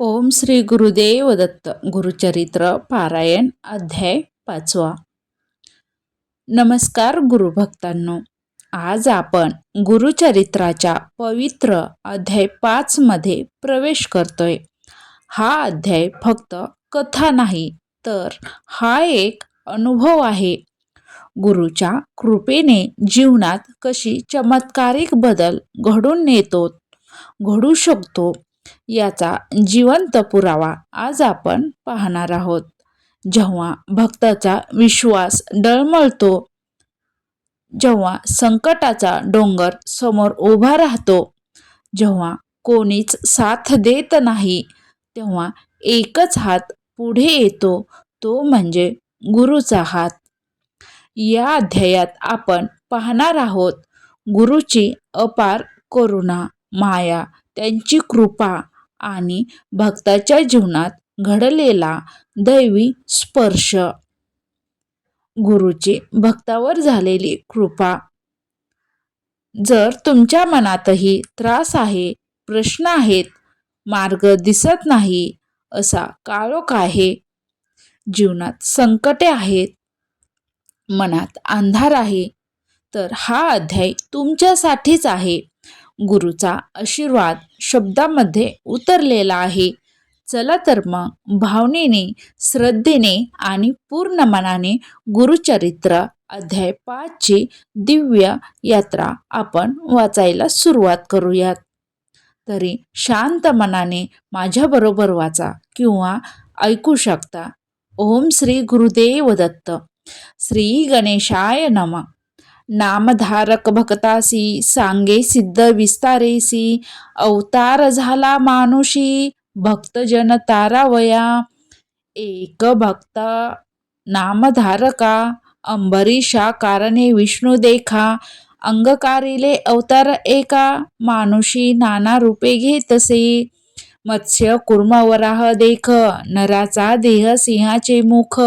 ओम श्री गुरुदेव दत्त गुरुचरित्र पारायण अध्याय पाचवा. नमस्कार गुरुभक्तांनो. आज आपण गुरुचरित्राच्या पवित्र अध्याय पाचमध्ये प्रवेश करतोय. हा अध्याय फक्त कथा नाही तर हा एक अनुभव आहे. गुरुच्या कृपेने जीवनात कशी चमत्कारिक बदल घडून येतो घडू शकतो याचा जिवंत पुरावा आज आपण पाहणार आहोत. जेव्हा भक्ताचा विश्वास डळमळतो जेव्हा संकटाचा डोंगर समोर उभा राहतो जेव्हा कोणीच साथ देत नाही तेव्हा एकच हात पुढे येतो तो म्हणजे गुरुचा हात. या अध्यायात आपण पाहणार आहोत गुरुची अपार करुणा माया त्यांची कृपा आणि भक्ताच्या जीवनात घडलेला दैवी स्पर्श. गुरुची भक्तावर झालेली कृपा. जर तुमच्या मनातही त्रास आहे प्रश्न आहेत मार्ग दिसत नाही असा काळोख आहे. जीवनात संकटे आहेत मनात अंधार आहे तर हा अध्याय तुमच्यासाठीच आहे. गुरुचा आशीर्वाद शब्दामध्ये उतरलेला आहे. चला तर मग भावनेने श्रद्धेने आणि पूर्ण मनाने गुरुचरित्र अध्याय पाचची दिव्य यात्रा आपण वाचायला सुरुवात करूयात. तरी शांत मनाने माझ्याबरोबर वाचा किंवा ऐकू शकता. ओम श्री गुरुदेव दत्त. श्री गणेशाय नमः. नामधारक भक्तासी सांगे सिद्ध विस्तारेसी अवतार झाला मानुषी भक्तजन तारावया। एक भक्त नामधारका अंबरीशा कारणे विष्णू देखा अंगकारिले अवतार एका मानुषी नाना रूपे घेतसे। मत्स्य कुर्म वराह देख नराचा देह सिंहाचे मुख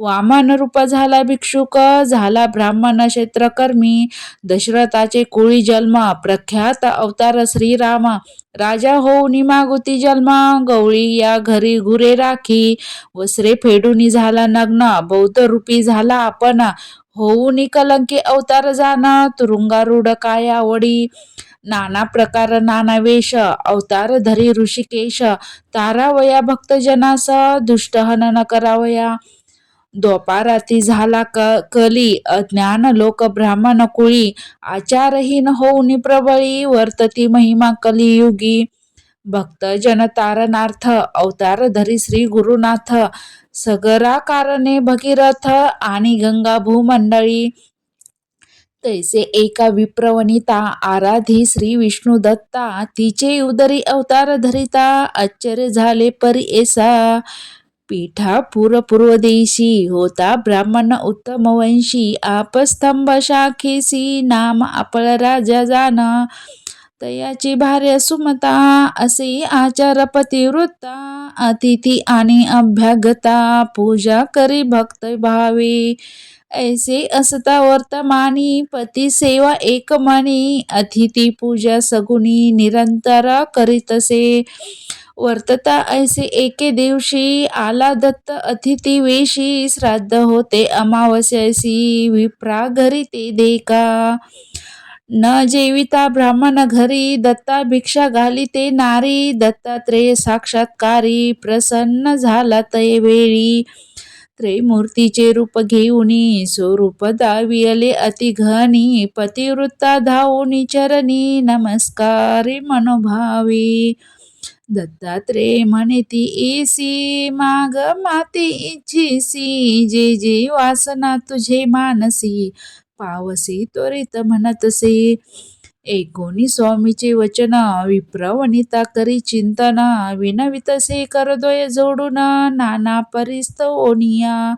वामन रूप झाला भिक्षुक झाला ब्राह्मण क्षेत्रकर्मी. दशरथाचे कुळी जन्म प्रख्यात अवतार श्रीराम. राजा होऊनी मागुती जन्म गवळी या घरी गुरे राखी. वस्त्रे फेडूनी झाला नग्न बौद्ध रूपी झाला आपण होऊनी कलंकी अवतार जाना तुरुंगारूढ काय आवडी? नाना प्रकार नाना वेश अवतार धरी ऋषिकेश तारावया भक्तजनास दुष्ट हनन करावया. दोपाराती झाला क कली अज्ञान लोक ब्राह्मण कुळी आचारहीन होऊनी प्रबळी वर्तती महिमा कलियुगी. भक्त जन तारनार्थ अवतार धरी श्री गुरुनाथ सगरा कारणे भगीरथ आणि गंगा भूमंडळी तैसे एका विप्रवनिता आराधी श्री विष्णू दत्ता तिचे उदरी अवतार धरिता आश्चर्य झाले परी एसा पीठा पूर्व देशी होता ब्राह्मण उत्तम वंशी आपस्तंभ शाखेसी नाम आपल राजा जान. तयाची भार्य सुमता असे आचार पतिवृत्ता अतिथी आणि अभ्यागता पूजा करी भक्त भावे. ऐसे असता वर्तमानी पती सेवा एकमणी अतिथी पूजा सगुनी निरंतर करीतसे. वर्तता ऐसे एके दिवशी आला दत्त अतिथी वेशी श्राद्ध होते अमावस्यासी विप्रा घरी ते देका. न जेविता ब्राह्मण घरी दत्ता भिक्षा घाली ते नारी दत्तात्रेय साक्षात्कारी प्रसन्न झाला तय वेळी. त्रेमूर्तीचे रूप घेऊनी स्वरूप दावियले अतिघनी पतिवृत्ता धावूनी चरणी नमस्कारे मनोभावी. दत्तात्रेय म्हणे ती एसी माग माते इच्छिसी. जे जे वासना तुझे मानसी पावसी त्वरित म्हणतसे. एकोणी स्वामीचे वचन विप्रवणिता करी चिंतना विनवितसे करदोय जोडून नाना परिस्त ओनिया.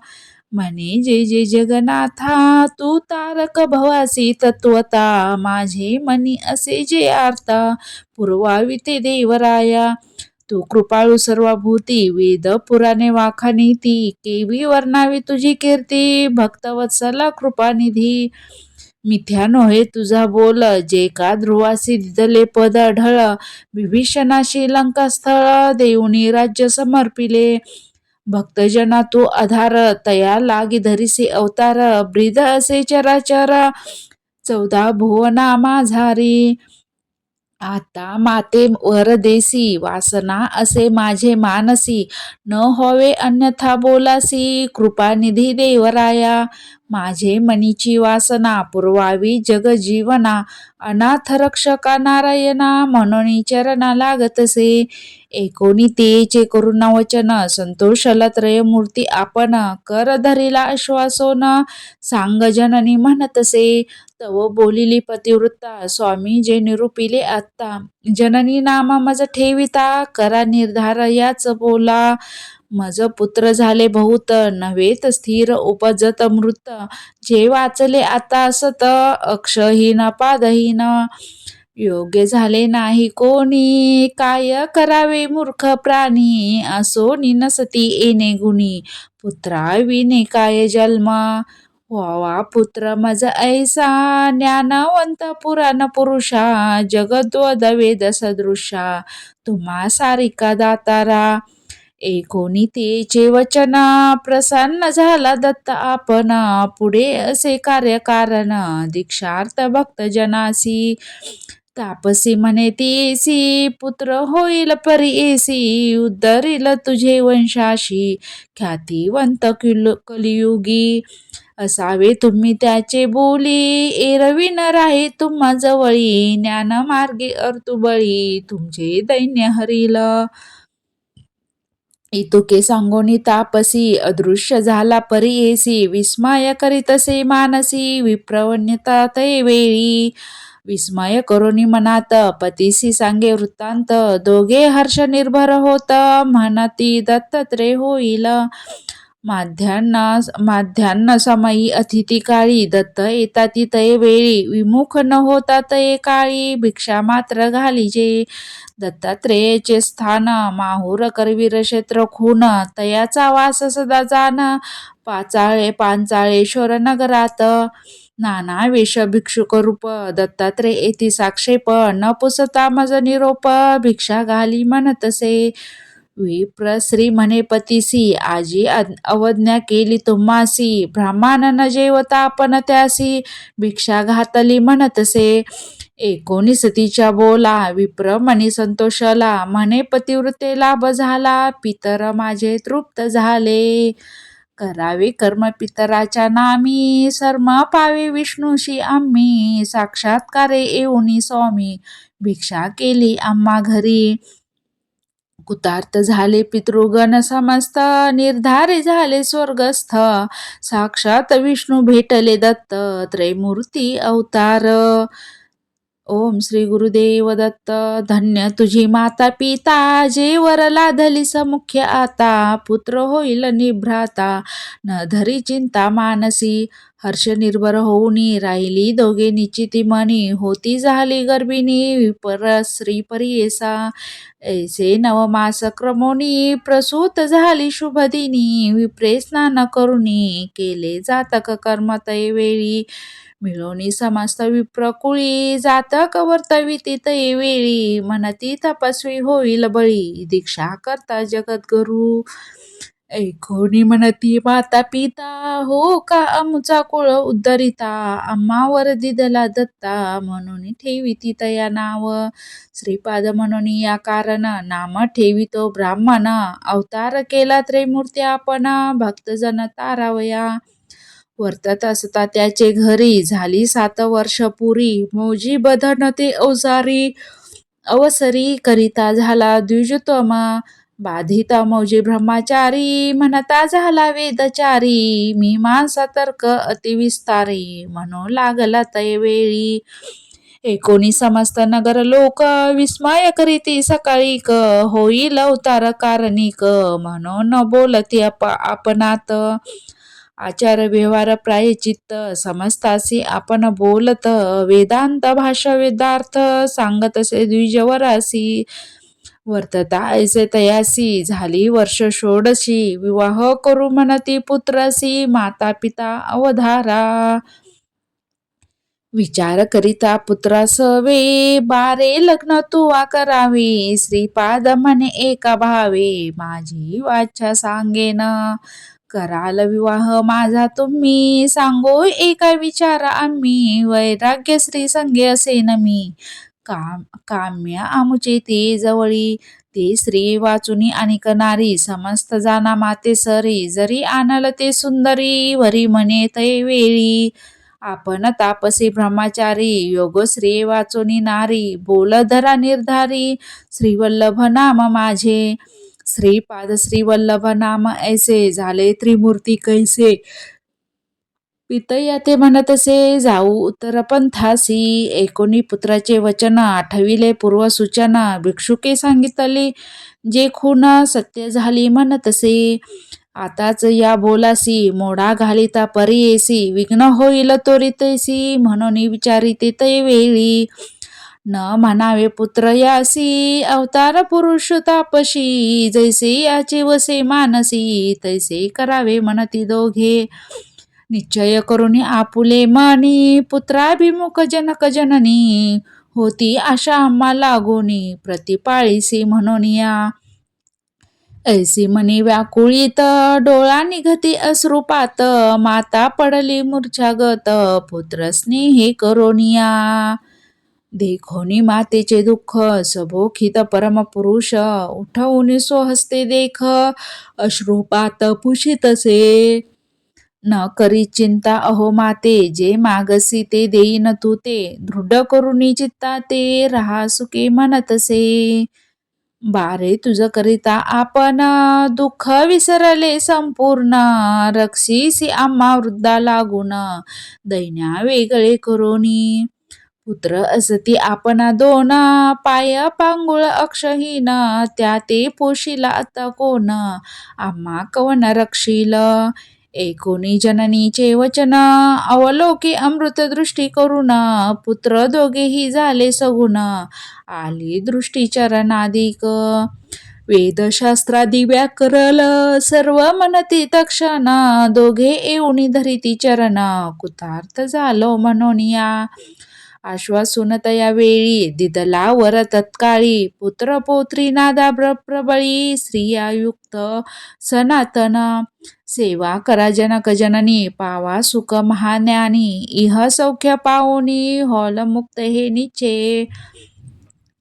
म्हणे जे जे जगन्नाथा तू तारक भवासी तत्वता माझे मनी असे जे आर्ता पूर्वाविते देवराया. तू कृपाळू सर्वभूती वेद पुराणे वाखानीती केवी वर्णावी तुझी कीर्ती भक्तवत्सला कृपानिधी. मिथ्या नोहे तुझा बोल जे का ध्रुवासी दिदले पद ढळ विभीषणाशी लंकास्थळ देऊनी राज्य समर्पिले. भक्तजना तू आधार तया लागी धरिसी अवतार ब्रीद असे चराचर चौदा भुवना माझारी. आता माते वरदेसी वासना असे माझे मानसी. न होवे अन्यथा बोलासी कृपानिधी देवराया. माझे मनीची वासना पुरवावी जग जीवना. अनाथ रक्षका नारायणा म्हणून चरणा लागतसे. एकोणी तेचे करुणा वचन संतोषला त्रयमूर्ती आपण कर धरिला आश्वासोन. सांग जननी म्हणतसे तव बोलिली पतिवृत्ता स्वामी जे निरूपिले आत्ता. जननी नामा मज ठेविता करा निर्धार याच बोला. मज पुत्र झाले बहुत नव्हेत स्थिर उपजत मृत. जे वाचले आता सत अक्षहीन पादहीन. योग्य झाले नाही कोणी काय करावे मूर्ख प्राणी? असो नसती येणे गुणी. पुत्रा विने काय जन्म? वावा पुत्र मज ऐसा ज्ञानवंत पुराण पुरुषा जगद्वद वेद सदृशा तुम्हा सारिका दातारा एकोणी तेचे वचना प्रसन्न झाला दत्त आपण पुढे असे कार्यकारण दीक्षार्थ भक्तजनासी तापसी म्हणे तेसी पुत्र होईल परीसी उद्धरील तुझे वंशाशी ख्यातिवंत किल कलियुगी असावे. तुम्ही त्याचे बोली एरविन राहे. तुम्हा जवळी ज्ञान मार्गे अर्तुबळी. तुमचे दैन्य हरिल. इतुके सांगोनी तापसी अदृश्य झाला परीयसी विस्मय करीतसे मानसी. विप्रवण्यता तै वेळी. विस्मय करोनी मनात पतीसी सांगे वृत्तांत. दोघे हर्ष निर्भर होत. म्हणती दत्तत्रे होईल. माध्यान्नास माध्यान्ह समयी अतिथी काळी दत्त येताती तये वेळी विमुख न होता तये काळी भिक्षा मात्र घालीजे दत्तात्रेयाचे स्थान माहूर करवीर क्षेत्र खून तयाचा वास सदा जाण पाचाळे पांचाळेश्वर नगरात नाना वेश भिक्षुक रूप. दत्तात्रेय येती साक्षेप न पुसता मज निरोप भिक्षा घाली म्हणतसे विप्र श्री म्हणे पतीसी आजी अवज्ञा केली तुम्हासी ब्राह्मण न जेवता आपण त्यासी भिक्षा घातली म्हणतसे. एकोणीस तिच्या बोला विप्र मनी संतोषला म्हणे पतिवृत्ते लाभ झाला पितर माझे तृप्त झाले. करावे कर्म पितराच्या नामी सर्म पावे विष्णूशी आम्ही साक्षात्कारे येऊनी स्वामी भिक्षा केली आम्हा घरी. कुतार्थ झाले पितृगण समस्त निर्धारे झाले स्वर्गस्थ. साक्षात विष्णू भेटले दत्त त्रैमूर्ती अवतार. ओम श्री गुरुदेव दत्त धन्य तुझी माता पिता जे वर लाधली समुख्य आता पुत्र होईल निभ्राता. न धरी चिंता मानसी हर्ष निर्भर होऊनी राहिली. दोघे निश्चिती मनी होती झाली गर्भिणी. विपर श्री परियेसा ऐसे नवमास क्रमोनी प्रसूत झाली शुभदिनी. विप्रे स्नान करुणी केले जातक कर्म वेळी मिळवणी समस्त विप्रकुळी जातक वर्तविती वेळी म्हणती तपस्वी होईल बळी. दीक्षा करता जगद्गुरु. ऐकोनी म्हणती माता पिता हो का आमचा कुळ उद्धरिता? आम्हावर दिदला दत्ता म्हणून ठेविती तया नाव. श्रीपाद म्हणून या कारण नाम ठेवितो ब्राह्मण. अवतार केला त्रिमूर्ती आपण भक्तजन तारावया. वर्तत असता त्याचे घरी झाली सात वर्ष पुरी. मौजी बधन ते अवसारी अवसरी करिता झाला द्विजतमा. बाधिता मौजी ब्रह्मचारी म्हणता झाला वेदचारी मी माणसा तर्क अतिविस्तारी म्हणू लागला तय वेळी. एकोणी समस्त नगर लोक विस्मय करीती क होईल अवतार कारणिक म्हणून बोलती आप आपणात. आचार व्यवहार प्रायचित्त समजतासी आपण बोलत वेदांत भाषा वेदार्थ सांगतसे द्विजवरासी वर्तता ऐसे तयासी झाली वर्ष षोडशी. विवाह करू म्हणती पुत्रसी माता पिता अवधारा. विचार करिता पुत्रासवे बारे लग्न तुवा करावे श्रीपाद म्हणे एका भावे. माझी वाचा सांगेन. कराल विवाह माझा तुम्ही. सांगो एका विचार आम्ही. वैराग्य श्री संगे असेन मी. काम काम्य आमुचे ते जवळी. ते स्त्री वाचुनी आणि कनारी समस्त जाना माते सरी. जरी आणल ते सुंदरी वरी म्हणे तै वेळी. आपण तापसी ब्रह्मचारी योगश्री वाचोनी नारी. बोलधरा निर्धारी श्रीवल्लभ नाम माझे. श्रीपाद श्रीवल्लभ नाम ऐसे झाले त्रिमूर्ती कैसे? पितया ते म्हणत असे जाऊ उत्तरपंथासी एकोणी पुत्राचे वचन आठविले पूर्व सूचना भिक्षुके सांगितली जे खून सत्य झाली म्हणतसे आताच या बोलासी. मोडा घालिता परियेसी विघ्न होईल तोरितसी म्हणून विचारिते ते वेळी. न म्हणावे पुत्र यासी. अवतार पुरुष तापशी. जैसे याचे वसे मानसी. तैसे करावे म्हणती दोघे. निश्चय करुणी आपुले मनी पुत्राभिमुख जनक जननी होती आशा आम्हा लागोनी प्रतिपाळीसी म्हणून या. ऐसी मनी व्याकुळीत डोळा निघती अश्रुपात माता पडली मूर्छागत पुत्र स्नेही करोनिया देखोनी मातेचे दुःख सभोखित परमपुरुष उठवून स्वहस्ते देख अश्रुपात पुषितसे न करी चिंता अहो माते जे मागसी ते देईन तू ते. दृढ करुणी चित्ता ते रहा सुखे म्हणतसे. बारे तुझ करिता आपण दुःख विसरले संपूर्ण. रक्षीसी आम्हा वृद्धा लागून. दैन्या वेगळे करोनी. पुत्र असती आपणा दोन. पाय पांगुळ अक्षहीन. त्या ते पोशिला आता कोण? आम्हा कवन रक्षील? एकोणी जननीचे वचन अवलोकी अमृत दृष्टी करून पुत्र दोघेही झाले सगुण. आली दृष्टी चरणाधिक. वेदशास्त्रादि व्याकरल सर्व मनती तक्षण दोघे येऊनी धरिती चरण. कुतार्थ झालो म्हणून आश्वासूनतया वेळी दिदला वर तत्काळी पुत्र पौत्री नादा प्रबळी स्त्रियायुक्त सनातन. सेवा करा जनक जननी पावा सुख महाज्ञानी इह सौख्य पाहुनी हॉल मुक्त हे निचे.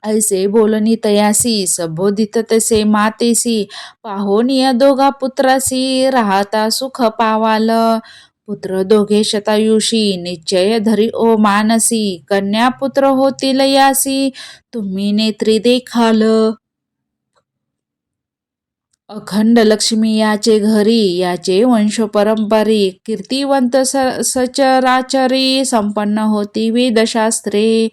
ऐसे बोलनी तयासी संबोधित तसे मातेसी पाहोनिय दोघा पुत्रासी राहता सुख पावाल. पुत्र दोघे शतायुषी निश्चय धरी ओ मानसी कन्या पुत्र होतील यासी तुम्ही नेत्री देखाल. अखंड लक्ष्मी याचे घरी याचे वंश परंपरी कीर्तिवंत सचराचरी संपन्न होती वेदशास्त्रे.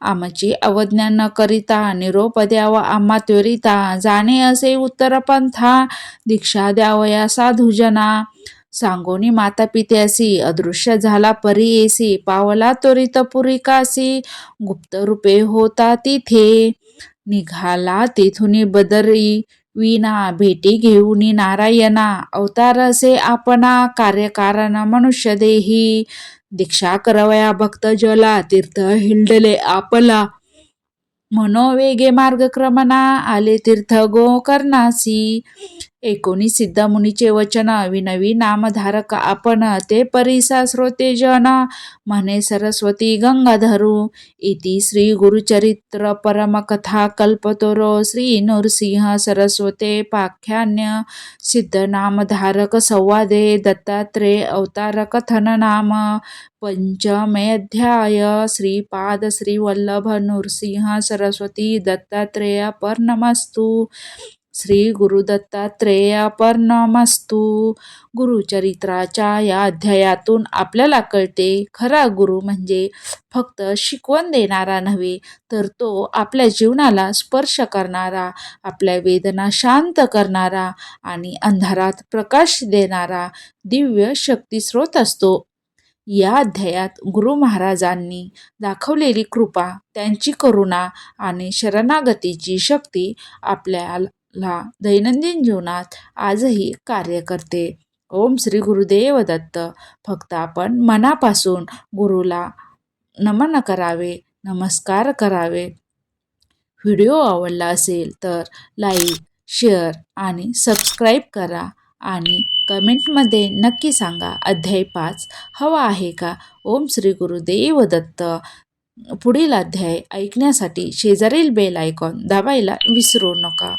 आमची अवज्ञा न करिता निरोप द्यावा आम्हा त्वरिता जाणे असे उत्तर पंथा दीक्षा द्यावया साधुजना. सांगोनी माता पित्यासी अदृश्य झाला परियेसी पावला त्वरित पुरिकासी गुप्त रूपे होता तिथे. निघाला तेथुनी बदरी. विना भेटी घेऊन नारायणा अवतार असे आपणा कार्यकारण मनुष्य देही. दीक्षा करवया भक्त जला तीर्थ हिंडले आपला. मनोवेगे मार्गक्रमणा आले तीर्थ गोकर्णासी. एकोणी सिद्धमुनीचे वचन विनवी नामधारक आपण ते परिसा श्रोते जन म्हणे सरस्वती गंगाधरू. इति श्री गुरुचरित्र परमकथा कल्पतोरो श्री नृसिंह सरस्वते पाख्यान्य सिद्ध नामधारक संवादे दत्तात्रेय अवतार कथन नाम. पंचमेऽध्याय श्रीपाद श्रीवल्लभ नृसिंह सरस्वती दत्तात्रेय पर्णमस्तु श्री गुरु दत्तात्रेयापर्णमस्तू गुरुचरित्राच्या या अध्यायातून आपल्याला कळते खरा गुरु म्हणजे फक्त शिकवण देणारा नव्हे तर तो आपल्या जीवनाला स्पर्श करणारा आपल्या वेदना शांत करणारा आणि अंधारात प्रकाश देणारा दिव्य शक्तिस्रोत असतो. या अध्यायात गुरु महाराजांनी दाखवलेली कृपा त्यांची करुणा आणि शरणागतीची शक्ती आपल्याला ला दैनंदिन जीवनात आजही कार्य करते. ओम श्री गुरुदेव दत्त. फक्त आपण मनापासून गुरुला नमन करावे नमस्कार करावे. व्हिडिओ आवडला असेल तर लाईक शेअर आणि सबस्क्राईब करा आणि कमेंटमध्ये नक्की सांगा अध्याय पाच हवा आहे का? ओम श्री गुरुदेव दत्त. पुढील अध्याय ऐकण्यासाठी शेजारील बेल आयकॉन दाबायला विसरू नका.